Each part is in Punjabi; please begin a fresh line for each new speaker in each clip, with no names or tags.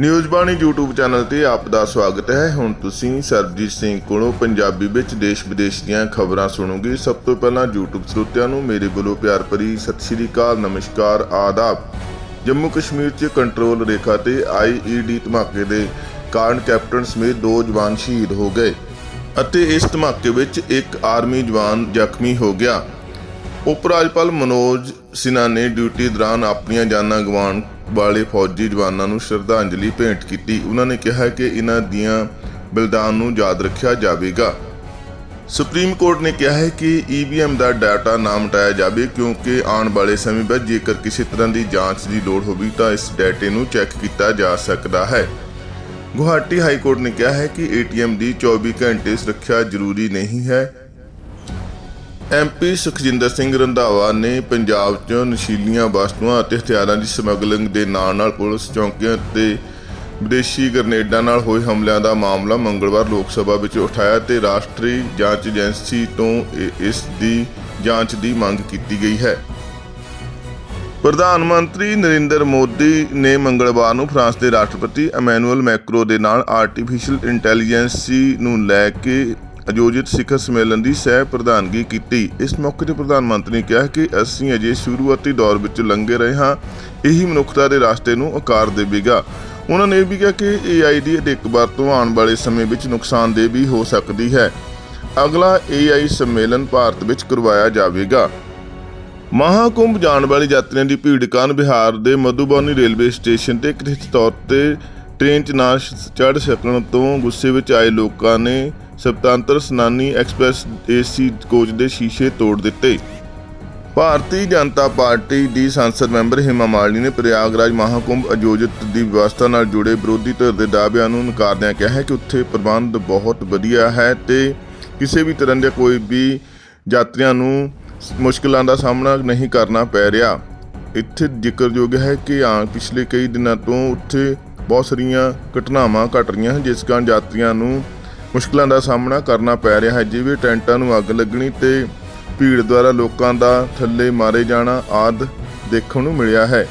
ਨਿਊਜ਼ ਬਾਣੀ YouTube ਚੈਨਲ ਤੇ ਆਪ ਦਾ ਸਵਾਗਤ ਹੈ। ਹੁਣ ਤੁਸੀਂ ਸਰਬਜੀਤ ਸਿੰਘ ਕੋਲੋਂ ਪੰਜਾਬੀ ਵਿੱਚ ਦੇਸ਼ ਵਿਦੇਸ਼ ਦੀਆਂ ਖਬਰਾਂ ਸੁਣੋਗੇ। ਸਭ ਤੋਂ ਪਹਿਲਾਂ YouTube ਸਰੋਤਿਆਂ ਨੂੰ ਮੇਰੇ ਵੱਲੋਂ ਪਿਆਰ ਭਰੀ ਸਤਿ ਸ਼੍ਰੀ ਅਕਾਲ, ਨਮਸਕਾਰ, ਆਦਾਬ। ਜੰਮੂ ਕਸ਼ਮੀਰ 'ਚ ਕੰਟਰੋਲ ਰੇਖਾ ਤੇ IED ਧਮਾਕੇ ਦੇ ਕਾਰਨ ਕੈਪਟਨ ਸਮੇਤ ਦੋ ਜਵਾਨ ਸ਼ਹੀਦ ਹੋ ਗਏ ਅਤੇ ਇਸ ਧਮਾਕੇ ਵਿੱਚ ਇੱਕ ਆਰਮੀ ਜਵਾਨ ਜ਼ਖਮੀ ਹੋ ਗਿਆ। ਉਪ ਰਾਜਪਾਲ ਮਨੋਜ ਸਿਨਹਾ ਨੇ ਡਿਊਟੀ ਦੌਰਾਨ ਆਪਣੀਆਂ ਜਾਨਾਂ ਗਵਾਉਣ ਵਾਲੇ ਫੌਜੀ ਜਵਾਨਾਂ ਨੂੰ ਸ਼ਰਧਾਂਜਲੀ ਭੇਂਟ ਕੀਤੀ। ਉਹਨਾਂ ਨੇ ਕਿਹਾ ਕਿ ਇਹਨਾਂ ਦੀਆਂ ਬਲਿਦਾਨ ਨੂੰ ਯਾਦ ਰੱਖਿਆ ਜਾਵੇਗਾ। ਸੁਪਰੀਮ ਕੋਰਟ ਨੇ ਕਿਹਾ ਹੈ ਕਿ ਈਵੀਐਮ ਦਾ ਡਾਟਾ ਨਾ ਮਿਟਾਇਆ ਜਾਵੇ ਕਿਉਂਕਿ ਆਉਣ ਵਾਲੇ ਸਮੇਂ ਵਿੱਚ ਜੇਕਰ ਕਿਸੇ ਤਰ੍ਹਾਂ ਦੀ ਜਾਂਚ ਦੀ ਲੋੜ ਹੋਵੇ ਤਾਂ ਇਸ ਡਾਟੇ ਨੂੰ ਚੈੱਕ ਕੀਤਾ ਜਾ ਸਕਦਾ ਹੈ। ਗੁਹਾਟੀ ਹਾਈ ਕੋਰਟ ਨੇ ਕਿਹਾ ਹੈ ਕਿ ਏਟੀਐਮ ਦੀ 24 ਘੰਟੇ ਸੁਰੱਖਿਆ ਜ਼ਰੂਰੀ ਨਹੀਂ ਹੈ। ਐਮਪੀ ਸੁਖਜਿੰਦਰ ਸਿੰਘ ਰੰਧਾਵਾ ਨੇ ਪੰਜਾਬ 'ਚ ਨਸ਼ੀਲੀਆਂ ਵਸਤੂਆਂ ਅਤੇ ਹਥਿਆਰਾਂ ਦੀ ਸਮਗਲਿੰਗ ਦੇ ਨਾਲ-ਨਾਲ ਪੁਲਿਸ ਚੌਕੀਆਂ ਤੇ ਵਿਦੇਸ਼ੀ ਗਰਨੇਡਾਂ ਨਾਲ ਹੋਏ ਹਮਲਿਆਂ ਦਾ ਮਾਮਲਾ ਮੰਗਲਵਾਰ ਲੋਕ ਸਭਾ ਵਿੱਚ ਉਠਾਇਆ ਤੇ ਰਾਸ਼ਟਰੀ ਜਾਂਚ ਏਜੰਸੀ ਤੋਂ ਇਸ ਦੀ ਜਾਂਚ ਦੀ ਮੰਗ ਕੀਤੀ ਗਈ ਹੈ। ਪ੍ਰਧਾਨ ਮੰਤਰੀ ਨਰਿੰਦਰ ਮੋਦੀ ਨੇ ਮੰਗਲਵਾਰ ਨੂੰ ਫਰਾਂਸ ਦੇ ਰਾਸ਼ਟਰਪਤੀ ਐਮੈਨੂਅਲ ਮੈਕਰੋ ਦੇ ਨਾਲ ਆਰਟੀਫੀਸ਼ੀਅਲ ਇੰਟੈਲੀਜੈਂਸੀ ਨੂੰ ਲੈ ਕੇ ਆਯੋਜਿਤ ਸਿਖਰ ਸੰਮੇਲਨ ਦੀ ਸਹਿ ਪ੍ਰਧਾਨਗੀ ਕੀਤੀ। ਇਸ ਮੌਕੇ ਤੇ ਪ੍ਰਧਾਨ ਮੰਤਰੀ ਨੇ ਕਿਹਾ ਕਿ ਅਸੀਂ ਅਜੇ ਸ਼ੁਰੂਆਤੀ ਦੌਰ ਵਿੱਚ ਲੰਘੇ ਰਹੇ ਹਾਂ। ਇਹੀ ਮਨੁੱਖਤਾ ਦੇ ਰਾਸਤੇ ਨੂੰ ਆਕਾਰ ਦੇਵੇਗਾ। ਉਹਨਾਂ ਨੇ ਵੀ ਕਿਹਾ ਕਿ AI ਦੀ ਅਧਿਕ ਵਰਤੋਂ ਆਉਣ ਵਾਲੇ ਸਮੇਂ ਵਿੱਚ ਨੁਕਸਾਨਦੇਹ ਵੀ ਹੋ ਸਕਦੀ ਹੈ। ਅਗਲਾ AI ਸੰਮੇਲਨ ਭਾਰਤ ਵਿੱਚ ਕਰਵਾਇਆ ਜਾਵੇਗਾ। ਮਹਾਕੁੰਭ ਜਾਣ ਵਾਲੇ ਯਾਤਰੀਆਂ ਦੀ ਭੀੜ ਕਾਰਨ ਬਿਹਾਰ ਦੇ ਮਧੂਬਨੀ ਰੇਲਵੇ ਸਟੇਸ਼ਨ ਤੇ ਕਥਿਤ ਤੌਰ ਤੇ ਟ੍ਰੇਨ 'ਚ ਨਾ ਚੜ੍ਹ ਸਕਣ ਤੋਂ ਗੁੱਸੇ ਵਿੱਚ ਆਏ ਲੋਕਾਂ ਨੇ ਸਪਤਾਂਤਰ ਸਨਾਨੀ ਐਕਸਪ੍ਰੈਸ ਏਸੀ ਕੋਚ ਦੇ ਸ਼ੀਸ਼ੇ ਤੋੜ ਦਿੱਤੇ। ਭਾਰਤੀ ਜਨਤਾ ਪਾਰਟੀ ਦੀ ਸੰਸਦ ਮੈਂਬਰ ਹਿਮਾ ਮਾਲਨੀ ਨੇ ਪ੍ਰਯਾਗਰਾਜ ਮਹਾਕੁੰਭ ਆਯੋਜਿਤ ਦੀ ਵਿਵਸਥਾ ਨਾਲ ਜੁੜੇ ਵਿਰੋਧੀ ਧਿਰ ਦੇ ਦਾਅਵਿਆਂ ਨੂੰ ਨਕਾਰਦਿਆਂ ਕਿਹਾ ਹੈ ਕਿ ਉੱਥੇ ਪ੍ਰਬੰਧ ਬਹੁਤ ਵਧੀਆ ਹੈ ਤੇ ਕਿਸੇ ਵੀ ਤਰ੍ਹਾਂ ਦੇ ਕੋਈ ਵੀ ਯਾਤਰੀਆਂ ਨੂੰ ਮੁਸ਼ਕਲਾਂ ਦਾ ਸਾਹਮਣਾ ਨਹੀਂ ਕਰਨਾ ਪੈ ਰਿਹਾ। ਇੱਥੇ ਜ਼ਿਕਰਯੋਗ ਹੈ ਕਿ ਆ ਪਿਛਲੇ ਕਈ ਦਿਨਾਂ ਤੋਂ ਉੱਥੇ ਬਹੁਤ ਸਾਰੀਆਂ ਘਟਨਾਵਾਂ ਘਟ ਰਹੀਆਂ ਹਨ, ਜਿਸ ਕਾਰਨ ਯਾਤਰੀਆਂ ਨੂੰ ਮੁਸ਼ਕਲਾਂ ਦਾ ਸਾਹਮਣਾ ਕਰਨਾ ਪੈ ਰਿਹਾ ਹੈ, ਜਿਵੇਂ ਟੈਂਟਾਂ ਨੂੰ ਅੱਗ ਲੱਗਣੀ ਤੇ ਭੀੜ ਦੁਆਰਾ ਲੋਕਾਂ ਦਾ ਥੱਲੇ ਮਾਰੇ ਜਾਣਾ ਆਦ ਦੇਖਣ ਨੂੰ ਮਿਲਿਆ ਹੈ।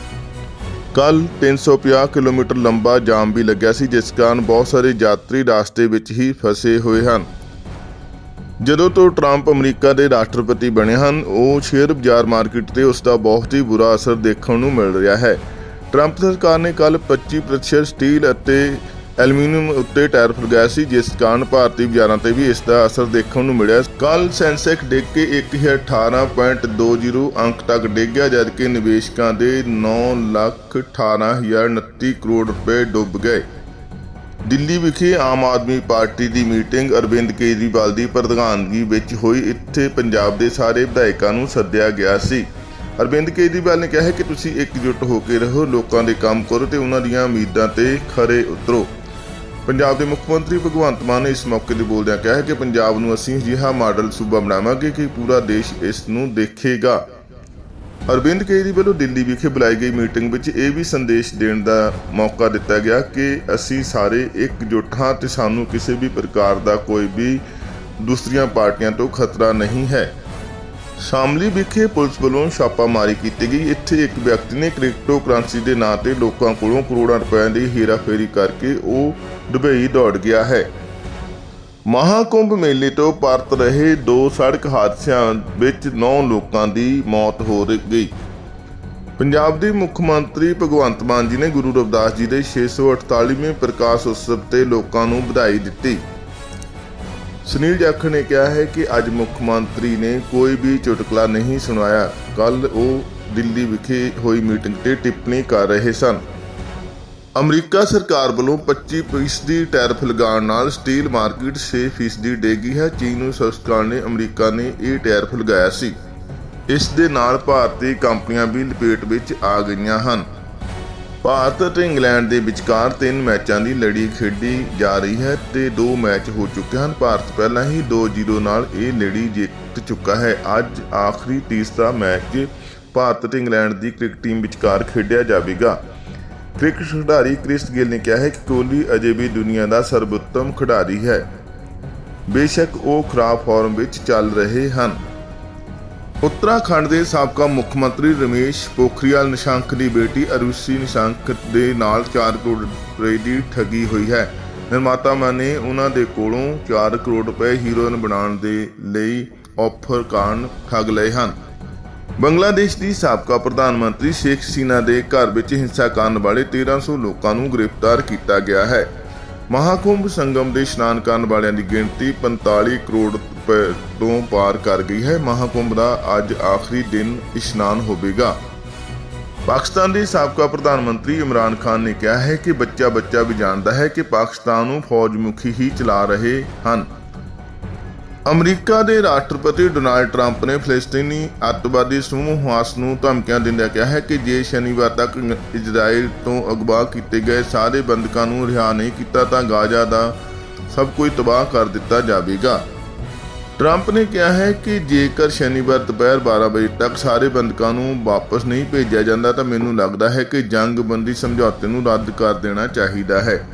ਕੱਲ 350 ਕਿਲੋਮੀਟਰ ਲੰਬਾ ਜਾਮ ਵੀ ਲੱਗਿਆ ਸੀ, ਜਿਸ ਕਾਰਨ ਬਹੁਤ ਸਾਰੇ ਯਾਤਰੀ ਰਾਸਤੇ ਵਿੱਚ ਹੀ ਫਸੇ ਹੋਏ ਹਨ। ਜਦੋਂ ਤੋਂ ਟਰੰਪ ਅਮਰੀਕਾ ਦੇ ਰਾਸ਼ਟਰਪਤੀ ਬਣੇ ਹਨ, ਉਹ ਸ਼ੇਅਰ ਬਾਜ਼ਾਰ ਮਾਰਕੀਟ ਤੇ ਉਸ ਦਾ ਬਹੁਤ ਹੀ ਬੁਰਾ ਅਸਰ ਦੇਖਣ ਨੂੰ ਮਿਲ ਰਿਹਾ ਹੈ। ਟਰੰਪ ਸਰਕਾਰ ਨੇ ਕੱਲ 25% ਸਟੀਲ ਅਤੇ ਐਲੂਮੀਨੀਅਮ ਉੱਤੇ ਟੈਰਿਫ ਲਗਾਇਆ ਸੀ ਜਿਸ ਕਾਰਨ ਭਾਰਤੀ ਬਾਜ਼ਾਰਾਂ ਤੇ ਵੀ ਇਸ ਦਾ ਅਸਰ ਦੇਖਣ ਨੂੰ ਮਿਲਿਆ। ਕੱਲ ਸੈਂਸੈਕਸ ਡਿੱਗ ਕੇ 1018.20 ਅੰਕ ਤੱਕ ਡਿੱਗਿਆ ਜਦਕਿ ਨਿਵੇਸ਼ਕਾਂ ਦੇ 9,18,029 ਕਰੋੜ ਰੁਪਏ ਡੁੱਬ ਗਏ। ਦਿੱਲੀ ਵਿਖੇ ਆਮ ਆਦਮੀ ਪਾਰਟੀ ਦੀ ਮੀਟਿੰਗ ਅਰਵਿੰਦ ਕੇਜਰੀਵਾਲ ਦੀ ਪ੍ਰਧਾਨਗੀ ਵਿੱਚ ਹੋਈ। ਇੱਥੇ ਪੰਜਾਬ ਦੇ ਸਾਰੇ ਵਿਧਾਇਕਾਂ ਨੂੰ ਸੱਦਿਆ ਗਿਆ ਸੀ। ਅਰਵਿੰਦ ਕੇਜਰੀਵਾਲ ਨੇ ਕਿਹਾ ਕਿ ਤੁਸੀਂ ਇਕਜੁੱਟ ਹੋ ਕੇ ਰਹੋ ਲੋਕਾਂ ਦੇ ਕੰਮ ਕਰੋ ਤੇ ਉਹਨਾਂ ਦੀਆਂ ਉਮੀਦਾਂ ਤੇ ਖਰੇ ਉਤਰੋ। ਪੰਜਾਬ ਦੇ ਮੁੱਖ ਮੰਤਰੀ ਭਗਵੰਤ ਮਾਨ ਨੇ ਇਸ ਮੌਕੇ ਤੇ ਬੋਲਦਿਆਂ ਕਿਹਾ ਹੈ ਕਿ ਪੰਜਾਬ ਨੂੰ ਅਸੀਂ ਅਜਿਹਾ ਮਾਡਲ ਸੂਬਾ ਬਣਾਵਾਂਗੇ ਕਿ ਪੂਰਾ ਦੇਸ਼ ਇਸ ਨੂੰ ਦੇਖੇਗਾ। ਅਰਵਿੰਦ ਕੇਜਰੀ ਵੱਲੋਂ ਦਿੱਲੀ ਵਿਖੇ ਬੁਲਾਈ ਗਈ ਮੀਟਿੰਗ ਵਿੱਚ ਇਹ ਵੀ ਸੰਦੇਸ਼ ਦੇਣ ਦਾ ਮੌਕਾ ਦਿੱਤਾ ਗਿਆ ਕਿ ਅਸੀਂ ਸਾਰੇ ਇਕਜੁੱਟ ਹਾਂ ਤੇ ਸਾਨੂੰ ਕਿਸੇ ਵੀ ਪ੍ਰਕਾਰ ਦਾ ਕੋਈ ਵੀ ਦੂਸਰੀਆਂ ਪਾਰਟੀਆਂ ਤੋਂ ਖਤਰਾ ਨਹੀਂ ਹੈ। ਸ਼ਾਮਲੀ ਵਿਖੇ ਪੁਲਿਸ ਵੱਲੋਂ ਛਾਪਾਮਾਰੀ ਕੀਤੀ ਗਈ। ਇੱਥੇ ਇੱਕ ਵਿਅਕਤੀ ਨੇ ਕ੍ਰਿਪਟੋ ਕਰੰਸੀ ਦੇ ਨਾਂ ਤੇ ਲੋਕਾਂ ਕੋਲੋਂ ਕਰੋੜਾਂ ਰੁਪਏ ਦੀ ਹੇਰਾਫੇਰੀ ਕਰਕੇ ਉਹ ਦੁਬਈ ਦੌੜ ਗਿਆ ਹੈ। ਮਹਾਕੁੰਭ ਮੇਲੇ ਤੋਂ ਪਰਤ ਰਹੇ ਦੋ ਸੜਕ ਹਾਦਸਿਆਂ ਵਿੱਚ 9 ਲੋਕਾਂ ਦੀ ਮੌਤ ਹੋ ਗਈ। ਪੰਜਾਬ ਦੇ ਮੁੱਖ ਮੰਤਰੀ ਭਗਵੰਤ ਮਾਨ ਜੀ ਨੇ ਗੁਰੂ ਰਵਿਦਾਸ ਜੀ ਦੇ 648ਵੇਂ ਪ੍ਰਕਾਸ਼ ਉਤਸਵ ਤੇ ਲੋਕਾਂ ਨੂੰ ਵਧਾਈ ਦਿੱਤੀ। ਸੁਨੀਲ ਜਾਖੜ ਨੇ ਕਿਹਾ ਹੈ ਕਿ ਅੱਜ ਮੁੱਖ ਮੰਤਰੀ ਨੇ ਕੋਈ ਵੀ ਚੁਟਕਲਾ ਨਹੀਂ ਸੁਣਾਇਆ ਕੱਲ ਉਹ ਦਿੱਲੀ ਵਿਖੇ ਹੋਈ ਮੀਟਿੰਗ ਤੇ ਟਿੱਪਣੀ ਕਰ ਰਹੇ ਸਨ। ਅਮਰੀਕਾ ਸਰਕਾਰ ਵੱਲੋਂ 25% ਟੈਰਿਫ ਲਗਾਉਣ ਨਾਲ ਸਟੀਲ ਮਾਰਕੀਟ 6% ਡੇਗੀ ਹੈ। ਚੀਨ ਨੂੰ ਸਸਕਾਰ ਨੇ ਅਮਰੀਕਾ ਨੇ ਇਹ ਟੈਰਿਫ ਲਗਾਇਆ ਸੀ। ਇਸ ਦੇ ਨਾਲ ਭਾਰਤੀ ਕੰਪਨੀਆਂ ਵੀ ਲਪੇਟ ਵਿੱਚ ਆ ਗਈਆਂ ਹਨ। ਭਾਰਤ ਅਤੇ ਇੰਗਲੈਂਡ ਦੇ ਵਿਚਕਾਰ ਤਿੰਨ ਮੈਚਾਂ ਦੀ ਲੜੀ ਖੇਡੀ ਜਾ ਰਹੀ ਹੈ ਤੇ ਦੋ ਮੈਚ ਹੋ ਚੁੱਕੇ ਹਨ। ਭਾਰਤ ਪਹਿਲਾਂ ਹੀ 2-0 ਨਾਲ ਇਹ ਲੜੀ ਜਿੱਤ ਚੁੱਕਾ ਹੈ। ਅੱਜ ਆਖਰੀ ਤੀਸਰਾ ਮੈਚ ਭਾਰਤ ਅਤੇ ਇੰਗਲੈਂਡ ਦੀ ਕ੍ਰਿਕਟ ਟੀਮ ਵਿਚਕਾਰ ਖੇਡਿਆ ਜਾਵੇਗਾ। ਕ੍ਰਿਕਟ ਖਿਡਾਰੀ ਕ੍ਰਿਸ ਗਿੱਲ ਨੇ ਕਿਹਾ ਹੈ ਕਿ ਕੋਹਲੀ ਅਜੇ ਵੀ ਦੁਨੀਆ ਦਾ ਸਰਵੋਤਮ ਖਿਡਾਰੀ ਹੈ। ਬੇਸ਼ੱਕ ਉਹ ਖਰਾਬ ਫਾਰਮ ਵਿੱਚ ਚੱਲ ਰਹੇ ਹਨ। ਉੱਤਰਾਖੰਡ ਦੇ ਸਾਬਕਾ ਮੁੱਖ ਮੰਤਰੀ ਰਮੇਸ਼ ਪੋਖਰੀਆਲ ਨਿਸ਼ਾਂਕ ਦੀ ਬੇਟੀ ਅਰੁਸ਼ੀ ਨਿਸ਼ਾਂਕ ਦੇ ਨਾਲ 4 ਕਰੋੜ ਰੁਪਏ ਦੀ ਠੱਗੀ ਹੋਈ ਹੈ। ਨਿਰਮਾਤਾਵਾਂ ਨੇ ਉਹਨਾਂ ਦੇ ਕੋਲੋਂ 4 ਕਰੋੜ ਰੁਪਏ ਹੀਰੋਇਨ ਬਣਾਉਣ ਦੇ ਲਈ ਆਫਰ ਕਾਰਨ ਠੱਗ ਲਏ ਹਨ। ਬੰਗਲਾਦੇਸ਼ ਦੀ ਸਾਬਕਾ ਪ੍ਰਧਾਨ ਮੰਤਰੀ ਸ਼ੇਖ ਸੀਨਾ ਦੇ ਘਰ ਵਿੱਚ ਹਿੰਸਾ ਕਰਨ ਵਾਲੇ 1300 ਲੋਕਾਂ ਨੂੰ ਗ੍ਰਿਫਤਾਰ ਕੀਤਾ ਗਿਆ ਹੈ। ਮਹਾਕੁੰਭ ਸੰਗਮ ਦੇ ਇਸ਼ਨਾਨ ਕਰਨ ਵਾਲਿਆਂ ਦੀ ਗਿਣਤੀ 45 ਕਰੋੜ ਰੁਪਏ ਤੋਂ ਪਾਰ ਕਰ ਗਈ ਹੈ। ਮਹਾਕੁੰਭ ਦਾ ਅੱਜ ਆਖਰੀ ਦਿਨ ਇਸ਼ਨਾਨ ਹੋਵੇਗਾ। ਪਾਕਿਸਤਾਨ ਦੇ ਸਾਬਕਾ ਪ੍ਰਧਾਨ ਮੰਤਰੀ ਇਮਰਾਨ ਖਾਨ ਨੇ ਕਿਹਾ ਹੈ ਕਿ ਬੱਚਾ ਬੱਚਾ ਵੀ ਜਾਣਦਾ ਹੈ ਕਿ ਪਾਕਿਸਤਾਨ ਨੂੰ ਫੌਜ ਮੁਖੀ ਹੀ ਚਲਾ ਰਹੇ ਹਨ। ਅਮਰੀਕਾ ਦੇ ਰਾਸ਼ਟਰਪਤੀ ਡੋਨਾਲਡ ਟਰੰਪ ਨੇ ਫਲਸਤੀਨੀ ਅੱਤਵਾਦੀ ਸਮੂਹ ਹਮਾਸ ਨੂੰ ਧਮਕੀਆਂ ਦਿੰਦਿਆਂ ਕਿਹਾ ਹੈ ਕਿ ਜੇ ਸ਼ਨੀਵਾਰ ਤੱਕ ਇਜ਼ਰਾਈਲ ਤੋਂ ਅਗਵਾ ਕੀਤੇ ਗਏ ਸਾਰੇ ਬੰਦਕਾਂ ਨੂੰ ਰਿਹਾ ਨਹੀਂ ਕੀਤਾ ਤਾਂ ਗਾਜ਼ਾ ਦਾ ਸਭ ਕੁਝ ਤਬਾਹ ਕਰ ਦਿੱਤਾ ਜਾਵੇਗਾ। ਟਰੰਪ ਨੇ ਕਿਹਾ ਹੈ ਕਿ ਜੇਕਰ ਸ਼ਨੀਵਾਰ ਦੁਪਹਿਰ 12 ਵਜੇ ਤੱਕ ਸਾਰੇ ਬੰਦਕਾਂ ਨੂੰ ਵਾਪਸ ਨਹੀਂ ਭੇਜਿਆ ਜਾਂਦਾ ਤਾਂ ਮੈਨੂੰ ਲੱਗਦਾ ਹੈ ਕਿ ਜੰਗਬੰਦੀ ਸਮਝੌਤੇ ਨੂੰ ਰੱਦ ਕਰ ਦੇਣਾ ਚਾਹੀਦਾ ਹੈ।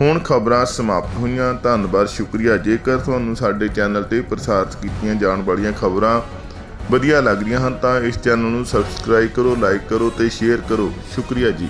ਹੁਣ ਖਬਰਾਂ ਸਮਾਪਤ ਹੋਈਆਂ। ਧੰਨਵਾਦ, ਸ਼ੁਕਰੀਆ। ਜੇਕਰ ਤੁਹਾਨੂੰ ਸਾਡੇ ਚੈਨਲ ਤੇ ਪ੍ਰਸਾਰਿਤ ਕੀਤੀਆਂ ਜਾਣ ਵਾਲੀਆਂ ਖਬਰਾਂ ਵਧੀਆ ਲੱਗ ਰਹੀਆਂ ਹਨ ਤਾਂ ਇਸ ਚੈਨਲ ਨੂੰ ਸਬਸਕ੍ਰਾਈਬ ਕਰੋ, ਲਾਈਕ ਕਰੋ ਤੇ ਸ਼ੇਅਰ ਕਰੋ। ਸ਼ੁਕਰੀਆ ਜੀ।